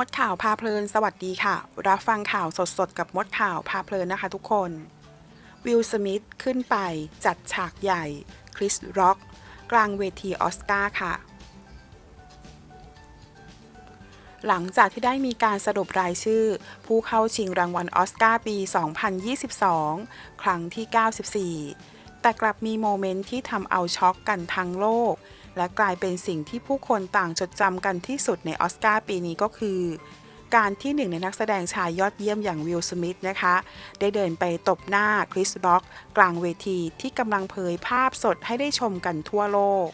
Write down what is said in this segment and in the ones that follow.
มดข่าวพาเพลิน สวัสดีค่ะ รับฟังข่าวสดๆ กับมดข่าวพาเพลินนะคะทุกคน วิลสมิธขึ้นไปจัดฉากใหญ่ คริสร็อก กลางเวทีออสการ์ค่ะ หลังจากที่ได้มีการสรุปรายชื่อ ผู้เข้าชิงรางวัลออสการ์ปี 2022 ครั้งที่ 94 แต่กลับมีโมเมนต์ที่ทำเอาช็อกกันทั้งโลก และกลายเป็นสิ่งที่ผู้คนต่างจดจำกันที่สุดในออสการ์ปีนี้ก็คือ การที่หนึ่งในนักแสดงชายยอดเยี่ยมอย่างวิลสมิธนะคะ ได้เดินไปตบหน้าคริสร็อกกลางเวทีที่กำลังเผยภาพสดให้ได้ชมกันทั่วโลก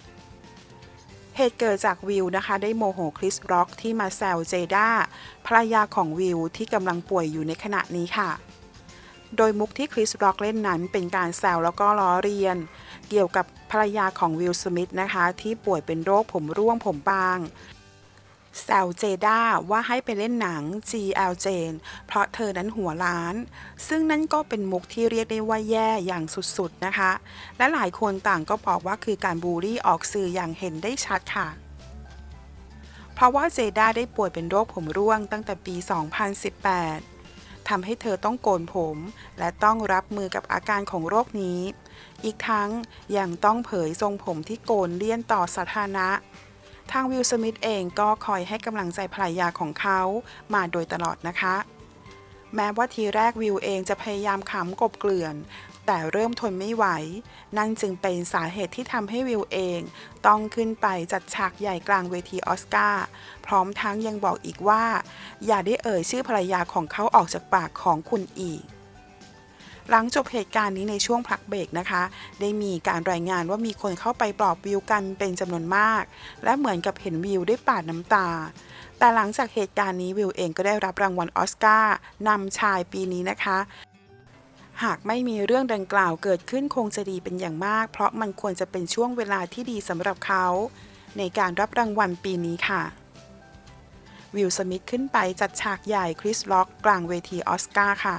เหตุเกิดจากวิวนะคะ ได้โมโหคริสร็อกที่มาแซวเจด้าภรรยาของวิวที่กำลังป่วยอยู่ในขณะนี้ค่ะ โดยมุกที่คริสร็อกเล่นนั้นเป็นการแซวแล้วก็ล้อเลียน เกี่ยวกับภรรยาของวิลสมิธนะคะ ที่ป่วยเป็นโรคผมร่วงผมบางแซวเจด้าว่าให้ไปเล่นหนัง GL Jane เพราะเธอนั้นหัวล้าน ซึ่งนั่นก็เป็นมุกที่เรียกได้ว่าแย่อย่างสุดๆนะคะ และหลายคนต่างก็บอกว่าคือการบูลลี่ออกสื่ออย่างเห็นได้ชัดค่ะ เพราะว่าเจด้าได้ป่วยเป็นโรคผมร่วงตั้งแต่ปี 2018 ทำให้เธอต้องโกนผม และต้องรับมือกับอาการของโรคนี้ อีกทั้งยังต้องเผยทรงผมที่โกนเลี่ยนต่อสาธารณะ ทางวิลสมิธเองก็คอยให้กำลังใจภรรยาของเขามาโดยตลอดนะคะ แม้ว่าทีแรกวิวเองจะพยายามขำกบเกลื่อน แต่เริ่มทนไม่ไหว นั่นจึงเป็นสาเหตุที่ทำให้วิวเอง ต้องขึ้นไปจัดฉากใหญ่กลางเวทีออสการ์พร้อมทั้งยังบอกอีกว่า อย่าได้เอ่ยชื่อภรรยาของเขาออกจากปากของคุณอีก หลังจบเหตุการณ์นี้ในช่วงพักเบรกนะคะ ได้มีการรายงานว่ามีคนเข้าไปปลอบวิวกันเป็นจำนวนมาก และเหมือนกับเห็นวิวได้ปาดน้ำตา แต่หลังจากเหตุการณ์นี้วิวเองก็ได้รับรางวัลออสการ์นำชายปีนี้นะคะหากไม่มีเรื่องดังกล่าวเกิดขึ้นคงจะดีเป็นอย่างมาก เพราะมันควรจะเป็นช่วงเวลาที่ดีสำหรับเขา ในการรับรางวัลปีนี้ค่ะ วิลสมิธขึ้นไปจัดฉากใหญ่คริสล็อกกลางเวทีออสการ์ค่ะ